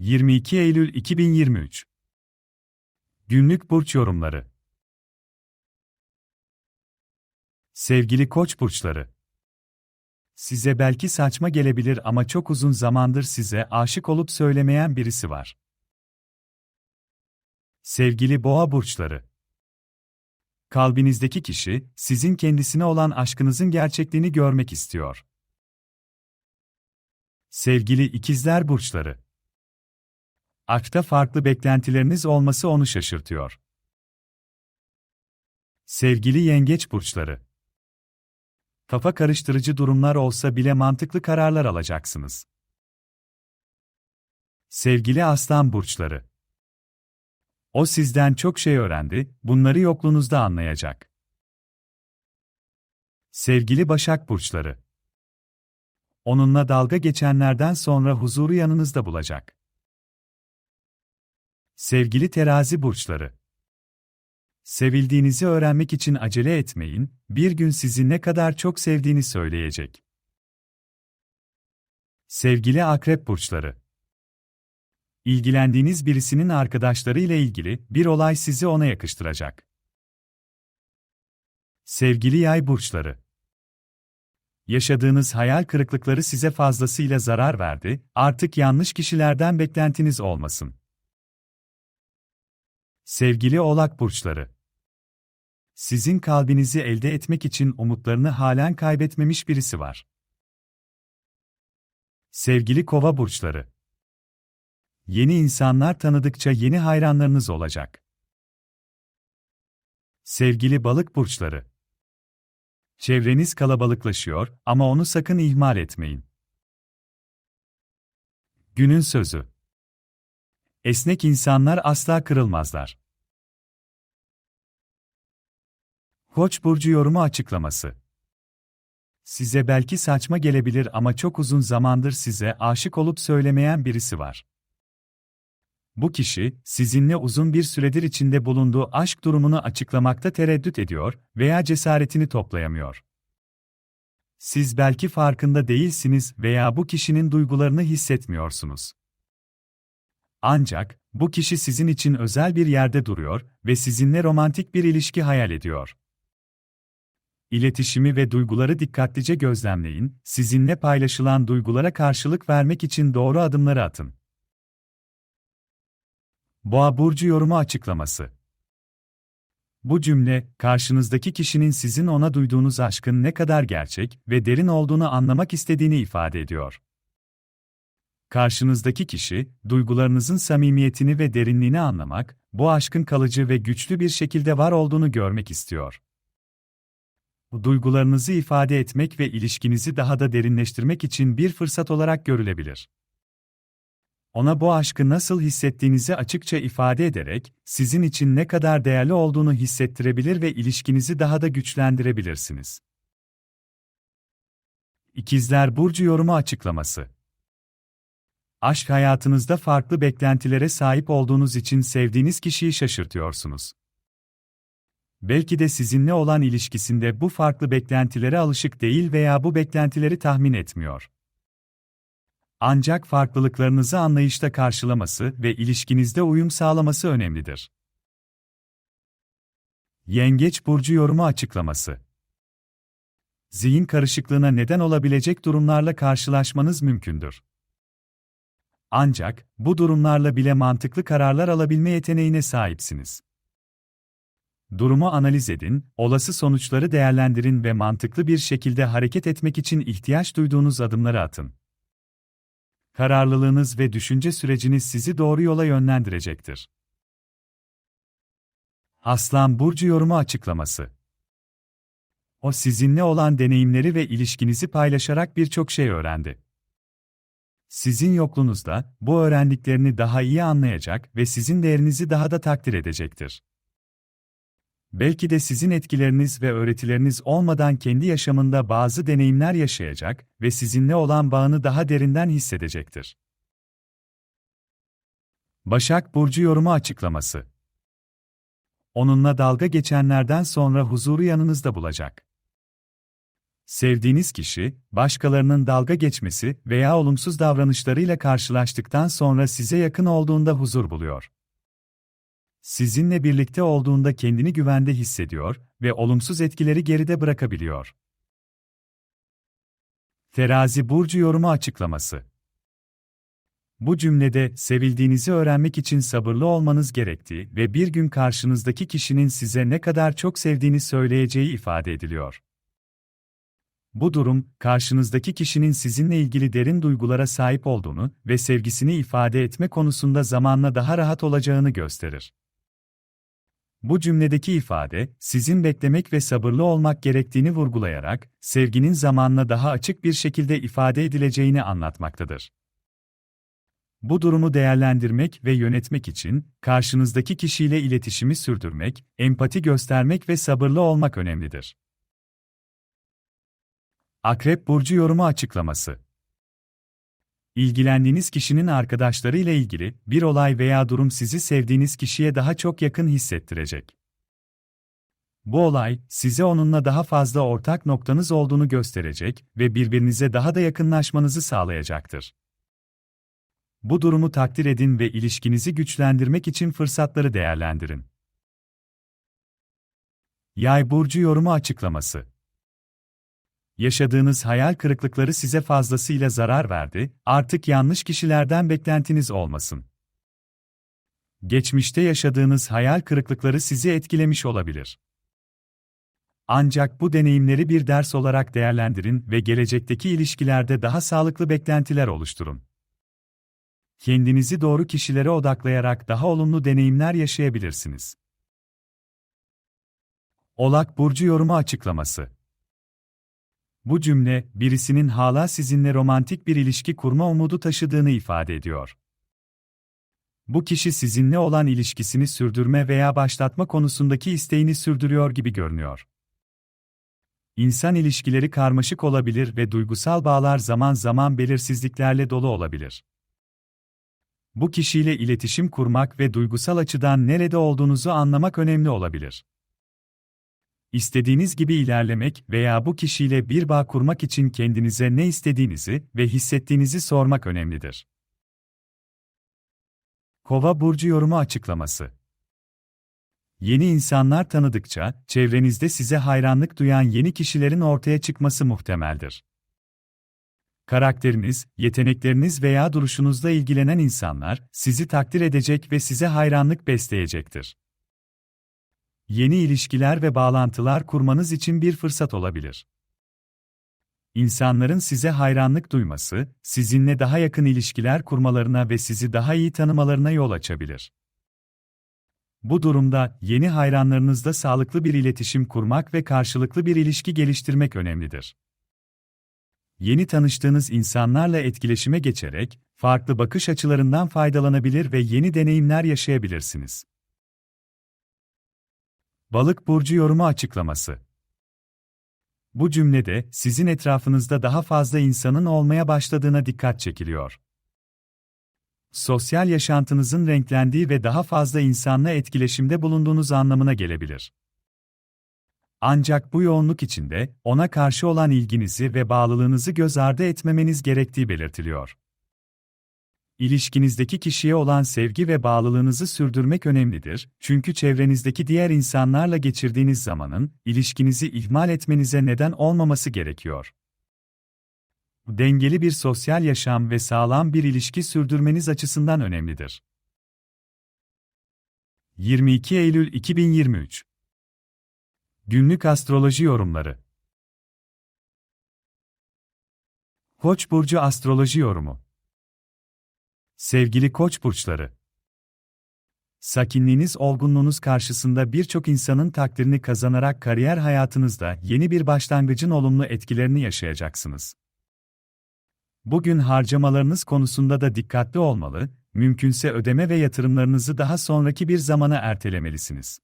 22 Eylül 2023 Günlük burç yorumları. Sevgili Koç burçları. Size belki saçma gelebilir ama çok uzun zamandır size aşık olup söylemeyen birisi var. Sevgili Boğa burçları. Kalbinizdeki kişi sizin kendisine olan aşkınızın gerçekliğini görmek istiyor. Sevgili İkizler burçları. Aşkta farklı beklentileriniz olması onu şaşırtıyor. Sevgili yengeç burçları. Kafa karıştırıcı durumlar olsa bile mantıklı kararlar alacaksınız. Sevgili aslan burçları. O sizden çok şey öğrendi, bunları yokluğunuzda anlayacak. Sevgili başak burçları. Onunla dalga geçenlerden sonra huzuru yanınızda bulacak. Sevgili terazi burçları. Sevildiğinizi öğrenmek için acele etmeyin, bir gün sizi ne kadar çok sevdiğini söyleyecek. Sevgili akrep burçları. İlgilendiğiniz birisinin arkadaşları ile ilgili bir olay sizi ona yakıştıracak. Sevgili yay burçları. Yaşadığınız hayal kırıklıkları size fazlasıyla zarar verdi, artık yanlış kişilerden beklentiniz olmasın. Sevgili Oğlak burçları. Sizin kalbinizi elde etmek için umutlarını halen kaybetmemiş birisi var. Sevgili Kova burçları. Yeni insanlar tanıdıkça yeni hayranlarınız olacak. Sevgili Balık burçları. Çevreniz kalabalıklaşıyor ama onu sakın ihmal etmeyin. Günün sözü. Esnek insanlar asla kırılmazlar. Koç burcu yorumu açıklaması. Size belki saçma gelebilir ama çok uzun zamandır size aşık olup söylemeyen birisi var. Bu kişi, sizinle uzun bir süredir içinde bulunduğu aşk durumunu açıklamakta tereddüt ediyor veya cesaretini toplayamıyor. Siz belki farkında değilsiniz veya bu kişinin duygularını hissetmiyorsunuz. Ancak, bu kişi sizin için özel bir yerde duruyor ve sizinle romantik bir ilişki hayal ediyor. İletişimi ve duyguları dikkatlice gözlemleyin, sizinle paylaşılan duygulara karşılık vermek için doğru adımları atın. Boğa burcu yorumu açıklaması. Bu cümle, karşınızdaki kişinin sizin ona duyduğunuz aşkın ne kadar gerçek ve derin olduğunu anlamak istediğini ifade ediyor. Karşınızdaki kişi, duygularınızın samimiyetini ve derinliğini anlamak, bu aşkın kalıcı ve güçlü bir şekilde var olduğunu görmek istiyor. Duygularınızı ifade etmek ve ilişkinizi daha da derinleştirmek için bir fırsat olarak görülebilir. Ona bu aşkı nasıl hissettiğinizi açıkça ifade ederek, sizin için ne kadar değerli olduğunu hissettirebilir ve ilişkinizi daha da güçlendirebilirsiniz. İkizler Burcu yorumu açıklaması Aşk hayatınızda farklı beklentilere sahip olduğunuz için sevdiğiniz kişiyi şaşırtıyorsunuz. Belki de sizinle olan ilişkisinde bu farklı beklentilere alışık değil veya bu beklentileri tahmin etmiyor. Ancak farklılıklarınızı anlayışla karşılaması ve ilişkinizde uyum sağlaması önemlidir. Yengeç burcu yorumu açıklaması. Zihin karışıklığına neden olabilecek durumlarla karşılaşmanız mümkündür. Ancak bu durumlarla bile mantıklı kararlar alabilme yeteneğine sahipsiniz. Durumu analiz edin, olası sonuçları değerlendirin ve mantıklı bir şekilde hareket etmek için ihtiyaç duyduğunuz adımları atın. Kararlılığınız ve düşünce süreciniz sizi doğru yola yönlendirecektir. Aslan Burcu yorumu açıklaması. O sizinle olan deneyimleri ve ilişkinizi paylaşarak birçok şey öğrendi. Sizin yokluğunuzda bu öğrendiklerini daha iyi anlayacak ve sizin değerinizi daha da takdir edecektir. Belki de sizin etkileriniz ve öğretileriniz olmadan kendi yaşamında bazı deneyimler yaşayacak ve sizinle olan bağını daha derinden hissedecektir. Başak Burcu yorumu açıklaması Onunla dalga geçenlerden sonra huzuru yanınızda bulacak. Sevdiğiniz kişi, başkalarının dalga geçmesi veya olumsuz davranışlarıyla karşılaştıktan sonra size yakın olduğunda huzur buluyor. Sizinle birlikte olduğunda kendini güvende hissediyor ve olumsuz etkileri geride bırakabiliyor. Terazi burcu yorumu açıklaması. Bu cümlede sevildiğinizi öğrenmek için sabırlı olmanız gerektiği ve bir gün karşınızdaki kişinin size ne kadar çok sevdiğini söyleyeceği ifade ediliyor. Bu durum, karşınızdaki kişinin sizinle ilgili derin duygulara sahip olduğunu ve sevgisini ifade etme konusunda zamanla daha rahat olacağını gösterir. Bu cümledeki ifade, sizin beklemek ve sabırlı olmak gerektiğini vurgulayarak, sevginin zamanla daha açık bir şekilde ifade edileceğini anlatmaktadır. Bu durumu değerlendirmek ve yönetmek için, karşınızdaki kişiyle iletişimi sürdürmek, empati göstermek ve sabırlı olmak önemlidir. Akrep Burcu yorumu açıklaması İlgilendiğiniz kişinin arkadaşları ile ilgili bir olay veya durum sizi sevdiğiniz kişiye daha çok yakın hissettirecek. Bu olay, size onunla daha fazla ortak noktanız olduğunu gösterecek ve birbirinize daha da yakınlaşmanızı sağlayacaktır. Bu durumu takdir edin ve ilişkinizi güçlendirmek için fırsatları değerlendirin. Yay burcu yorumu açıklaması Yaşadığınız hayal kırıklıkları size fazlasıyla zarar verdi, artık yanlış kişilerden beklentiniz olmasın. Geçmişte yaşadığınız hayal kırıklıkları sizi etkilemiş olabilir. Ancak bu deneyimleri bir ders olarak değerlendirin ve gelecekteki ilişkilerde daha sağlıklı beklentiler oluşturun. Kendinizi doğru kişilere odaklayarak daha olumlu deneyimler yaşayabilirsiniz. Olak burcu yorumu açıklaması bu cümle, birisinin hala sizinle romantik bir ilişki kurma umudu taşıdığını ifade ediyor. Bu kişi sizinle olan ilişkisini sürdürme veya başlatma konusundaki isteğini sürdürüyor gibi görünüyor. İnsan ilişkileri karmaşık olabilir ve duygusal bağlar zaman zaman belirsizliklerle dolu olabilir. Bu kişiyle iletişim kurmak ve duygusal açıdan nerede olduğunuzu anlamak önemli olabilir. İstediğiniz gibi ilerlemek veya bu kişiyle bir bağ kurmak için kendinize ne istediğinizi ve hissettiğinizi sormak önemlidir. Kova burcu yorumu açıklaması. Yeni insanlar tanıdıkça çevrenizde size hayranlık duyan yeni kişilerin ortaya çıkması muhtemeldir. Karakteriniz, yetenekleriniz veya duruşunuzla ilgilenen insanlar sizi takdir edecek ve size hayranlık besleyecektir yeni ilişkiler ve bağlantılar kurmanız için bir fırsat olabilir. İnsanların size hayranlık duyması, sizinle daha yakın ilişkiler kurmalarına ve sizi daha iyi tanımalarına yol açabilir. Bu durumda yeni hayranlarınızla sağlıklı bir iletişim kurmak ve karşılıklı bir ilişki geliştirmek önemlidir. Yeni tanıştığınız insanlarla etkileşime geçerek farklı bakış açılarından faydalanabilir ve yeni deneyimler yaşayabilirsiniz. Balık burcu yorumu açıklaması. Bu cümlede sizin etrafınızda daha fazla insanın olmaya başladığına dikkat çekiliyor. Sosyal yaşantınızın renklendiği ve daha fazla insanla etkileşimde bulunduğunuz anlamına gelebilir. Ancak bu yoğunluk içinde ona karşı olan ilginizi ve bağlılığınızı göz ardı etmemeniz gerektiği belirtiliyor. İlişkinizdeki kişiye olan sevgi ve bağlılığınızı sürdürmek önemlidir, çünkü çevrenizdeki diğer insanlarla geçirdiğiniz zamanın, ilişkinizi ihmal etmenize neden olmaması gerekiyor. Dengeli bir sosyal yaşam ve sağlam bir ilişki sürdürmeniz açısından önemlidir. 22 Eylül 2023 Günlük Astroloji Yorumları Koç burcu astroloji yorumu Sevgili koç burçları. Sakinliğiniz, olgunluğunuz karşısında birçok insanın takdirini kazanarak kariyer hayatınızda yeni bir başlangıcın olumlu etkilerini yaşayacaksınız. Bugün harcamalarınız konusunda da dikkatli olmalı, mümkünse ödeme ve yatırımlarınızı daha sonraki bir zamana ertelemelisiniz.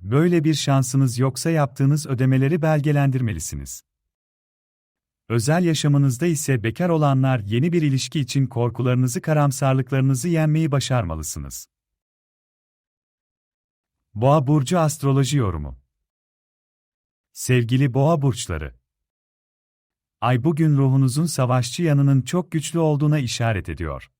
Böyle bir şansınız yoksa yaptığınız ödemeleri belgelendirmelisiniz. Özel yaşamınızda ise bekar olanlar yeni bir ilişki için korkularınızı, karamsarlıklarınızı yenmeyi başarmalısınız. Boğa burcu astroloji yorumu. Sevgili Boğa burçları, Ay bugün ruhunuzun savaşçı yanının çok güçlü olduğuna işaret ediyor.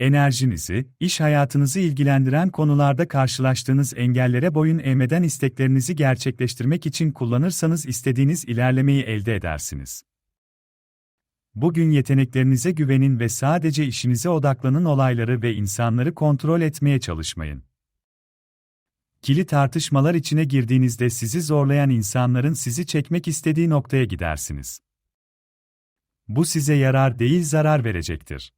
Enerjinizi, iş hayatınızı ilgilendiren konularda karşılaştığınız engellere boyun eğmeden isteklerinizi gerçekleştirmek için kullanırsanız istediğiniz ilerlemeyi elde edersiniz. Bugün yeteneklerinize güvenin ve sadece işinize odaklanın olayları ve insanları kontrol etmeye çalışmayın. Kili tartışmalar içine girdiğinizde sizi zorlayan insanların sizi çekmek istediği noktaya gidersiniz. Bu size yarar değil zarar verecektir.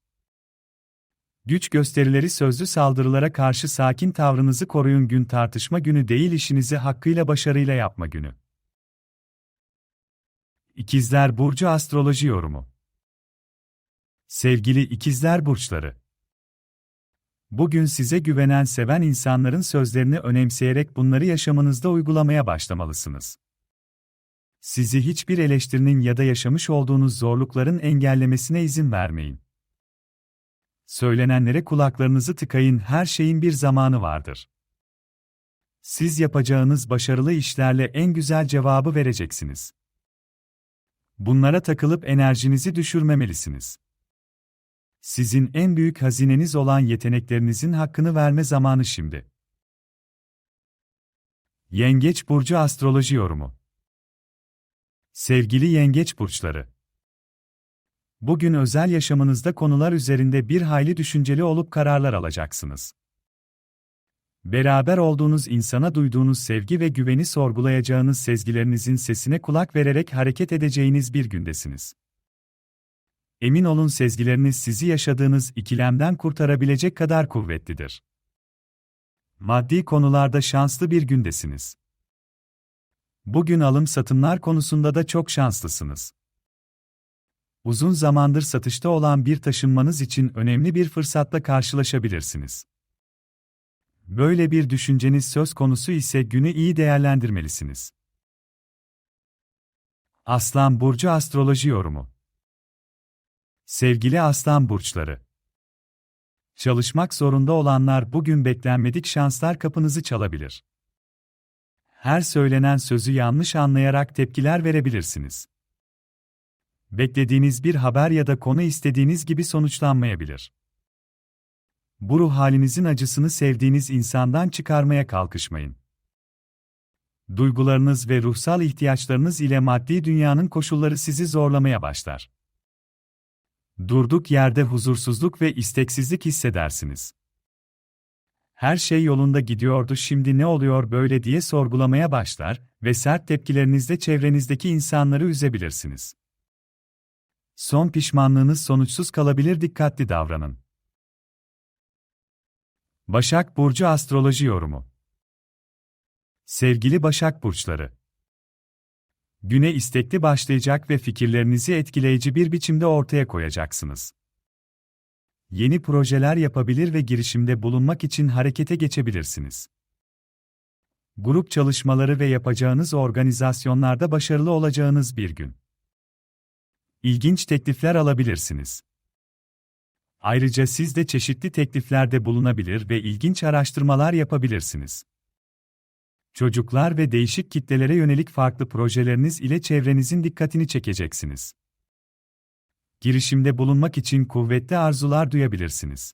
Güç gösterileri sözlü saldırılara karşı sakin tavrınızı koruyun gün tartışma günü değil işinizi hakkıyla başarıyla yapma günü. İkizler Burcu Astroloji Yorumu Sevgili ikizler burçları. Bugün size güvenen seven insanların sözlerini önemseyerek bunları yaşamınızda uygulamaya başlamalısınız. Sizi hiçbir eleştirinin ya da yaşamış olduğunuz zorlukların engellemesine izin vermeyin. Söylenenlere kulaklarınızı tıkayın, her şeyin bir zamanı vardır. Siz yapacağınız başarılı işlerle en güzel cevabı vereceksiniz. Bunlara takılıp enerjinizi düşürmemelisiniz. Sizin en büyük hazineniz olan yeteneklerinizin hakkını verme zamanı şimdi. Yengeç burcu astroloji yorumu. Sevgili yengeç burçları. Bugün özel yaşamınızda konular üzerinde bir hayli düşünceli olup kararlar alacaksınız. Beraber olduğunuz insana duyduğunuz sevgi ve güveni sorgulayacağınız sezgilerinizin sesine kulak vererek hareket edeceğiniz bir gündesiniz. Emin olun sezgileriniz sizi yaşadığınız ikilemden kurtarabilecek kadar kuvvetlidir. Maddi konularda şanslı bir gündesiniz. Bugün alım satımlar konusunda da çok şanslısınız. Uzun zamandır satışta olan bir taşınmanız için önemli bir fırsatla karşılaşabilirsiniz. Böyle bir düşünceniz söz konusu ise günü iyi değerlendirmelisiniz. Aslan Burcu Astroloji Yorumu Sevgili Aslan Burçları Çalışmak zorunda olanlar bugün beklenmedik şanslar kapınızı çalabilir. Her söylenen sözü yanlış anlayarak tepkiler verebilirsiniz. Beklediğiniz bir haber ya da konu istediğiniz gibi sonuçlanmayabilir. Bu ruh halinizin acısını sevdiğiniz insandan çıkarmaya kalkışmayın. Duygularınız ve ruhsal ihtiyaçlarınız ile maddi dünyanın koşulları sizi zorlamaya başlar. Durduk yerde huzursuzluk ve isteksizlik hissedersiniz. Her şey yolunda gidiyordu şimdi ne oluyor böyle diye sorgulamaya başlar ve sert tepkilerinizle çevrenizdeki insanları üzebilirsiniz. Son pişmanlığınız sonuçsuz kalabilir dikkatli davranın. Başak Burcu Astroloji Yorumu Sevgili Başak Burçları Güne istekli başlayacak ve fikirlerinizi etkileyici bir biçimde ortaya koyacaksınız. Yeni projeler yapabilir ve girişimde bulunmak için harekete geçebilirsiniz. Grup çalışmaları ve yapacağınız organizasyonlarda başarılı olacağınız bir gün. İlginç teklifler alabilirsiniz. Ayrıca siz de çeşitli tekliflerde bulunabilir ve ilginç araştırmalar yapabilirsiniz. Çocuklar ve değişik kitlelere yönelik farklı projeleriniz ile çevrenizin dikkatini çekeceksiniz. Girişimde bulunmak için kuvvetli arzular duyabilirsiniz.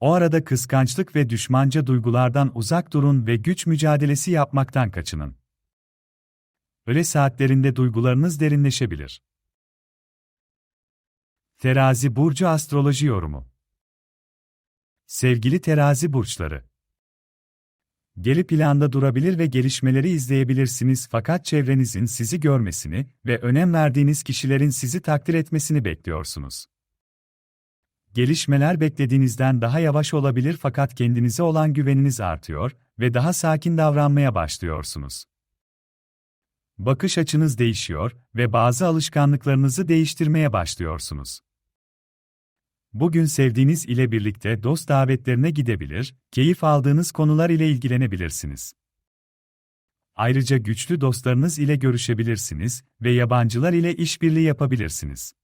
O arada kıskançlık ve düşmanca duygulardan uzak durun ve güç mücadelesi yapmaktan kaçının. Öyle saatlerinde duygularınız derinleşebilir. Terazi Burcu Astroloji Yorumu Sevgili terazi burçları Geri planda durabilir ve gelişmeleri izleyebilirsiniz fakat çevrenizin sizi görmesini ve önem verdiğiniz kişilerin sizi takdir etmesini bekliyorsunuz. Gelişmeler beklediğinizden daha yavaş olabilir fakat kendinize olan güveniniz artıyor ve daha sakin davranmaya başlıyorsunuz. Bakış açınız değişiyor ve bazı alışkanlıklarınızı değiştirmeye başlıyorsunuz. Bugün sevdiğiniz ile birlikte dost davetlerine gidebilir, keyif aldığınız konular ile ilgilenebilirsiniz. Ayrıca güçlü dostlarınız ile görüşebilirsiniz ve yabancılar ile işbirliği yapabilirsiniz.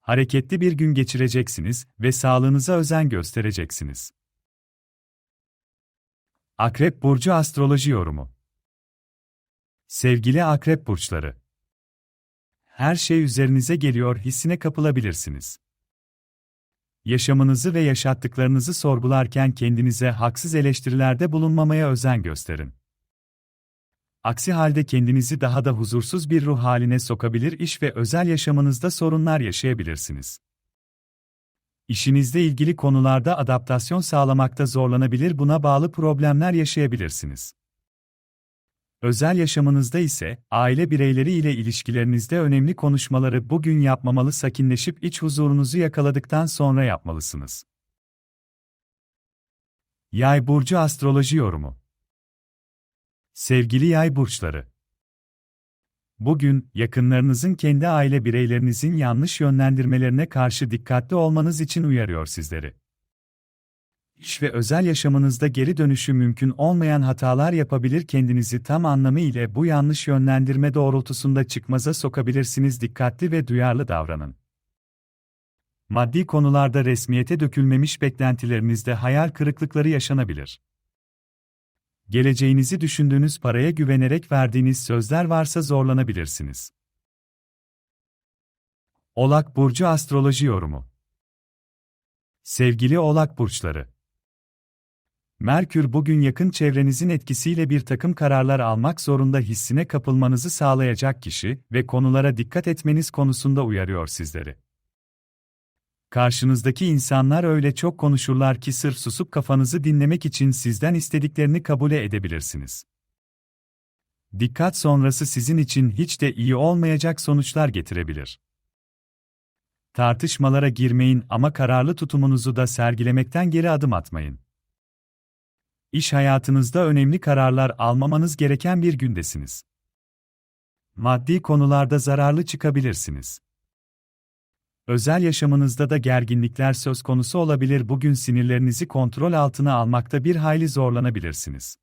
Hareketli bir gün geçireceksiniz ve sağlığınıza özen göstereceksiniz. Akrep Burcu Astroloji Yorumu Sevgili Akrep Burçları Her şey üzerinize geliyor hissine kapılabilirsiniz. Yaşamınızı ve yaşattıklarınızı sorgularken kendinize haksız eleştirilerde bulunmamaya özen gösterin. Aksi halde kendinizi daha da huzursuz bir ruh haline sokabilir, iş ve özel yaşamınızda sorunlar yaşayabilirsiniz. İşinizle ilgili konularda adaptasyon sağlamakta zorlanabilir, buna bağlı problemler yaşayabilirsiniz. Özel yaşamınızda ise aile bireyleri ile ilişkilerinizde önemli konuşmaları bugün yapmamalı, sakinleşip iç huzurunuzu yakaladıktan sonra yapmalısınız. Yay burcu astroloji yorumu. Sevgili yay burçları, Bugün, yakınlarınızın kendi aile bireylerinizin yanlış yönlendirmelerine karşı dikkatli olmanız için uyarıyor sizleri. İş ve özel yaşamınızda geri dönüşü mümkün olmayan hatalar yapabilir kendinizi tam anlamı ile bu yanlış yönlendirme doğrultusunda çıkmaza sokabilirsiniz dikkatli ve duyarlı davranın. Maddi konularda resmiyete dökülmemiş beklentilerinizde hayal kırıklıkları yaşanabilir. Geleceğinizi düşündüğünüz paraya güvenerek verdiğiniz sözler varsa zorlanabilirsiniz. Oğlak Burcu Astroloji Yorumu Sevgili Oğlak Burçları Merkür bugün yakın çevrenizin etkisiyle bir takım kararlar almak zorunda hissine kapılmanızı sağlayacak kişi ve konulara dikkat etmeniz konusunda uyarıyor sizleri. Karşınızdaki insanlar öyle çok konuşurlar ki sırf susup kafanızı dinlemek için sizden istediklerini kabule edebilirsiniz. Dikkat sonrası sizin için hiç de iyi olmayacak sonuçlar getirebilir. Tartışmalara girmeyin ama kararlı tutumunuzu da sergilemekten geri adım atmayın. İş hayatınızda önemli kararlar almamanız gereken bir gündesiniz. Maddi konularda zararlı çıkabilirsiniz. Özel yaşamınızda da gerginlikler söz konusu olabilir. Bugün sinirlerinizi kontrol altına almakta bir hayli zorlanabilirsiniz.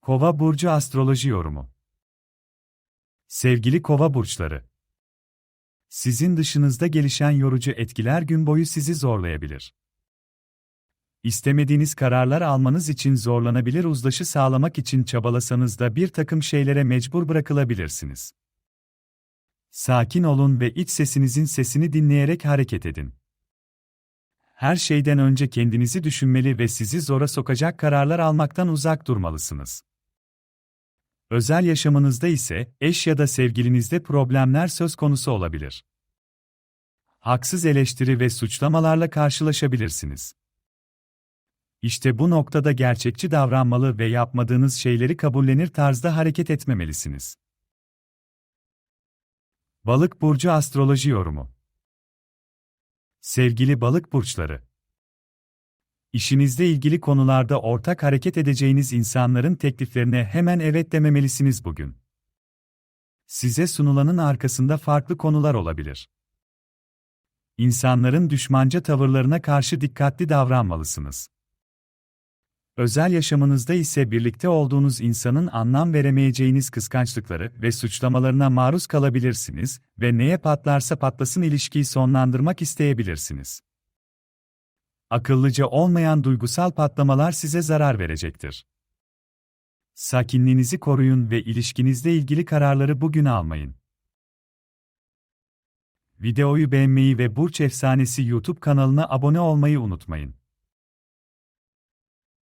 Kova burcu astroloji yorumu. Sevgili Kova burçları, sizin dışınızda gelişen yorucu etkiler gün boyu sizi zorlayabilir. İstemediğiniz kararlar almanız için zorlanabilir uzlaşı sağlamak için çabalasanız da bir takım şeylere mecbur bırakılabilirsiniz. Sakin olun ve iç sesinizin sesini dinleyerek hareket edin. Her şeyden önce kendinizi düşünmeli ve sizi zora sokacak kararlar almaktan uzak durmalısınız. Özel yaşamınızda ise eş ya da sevgilinizde problemler söz konusu olabilir. Haksız eleştiri ve suçlamalarla karşılaşabilirsiniz. İşte bu noktada gerçekçi davranmalı ve yapmadığınız şeyleri kabullenir tarzda hareket etmemelisiniz. Balık burcu astroloji yorumu. Sevgili balık burçları, İşinizle ilgili konularda ortak hareket edeceğiniz insanların tekliflerine hemen evet dememelisiniz bugün. Size sunulanın arkasında farklı konular olabilir. İnsanların düşmanca tavırlarına karşı dikkatli davranmalısınız. Özel yaşamınızda ise birlikte olduğunuz insanın anlam veremeyeceğiniz kıskançlıkları ve suçlamalarına maruz kalabilirsiniz ve neye patlarsa patlasın ilişkiyi sonlandırmak isteyebilirsiniz. Akıllıca olmayan duygusal patlamalar size zarar verecektir. Sakinliğinizi koruyun ve ilişkinizle ilgili kararları bugün almayın. Videoyu beğenmeyi ve Burç Efsanesi YouTube kanalına abone olmayı unutmayın.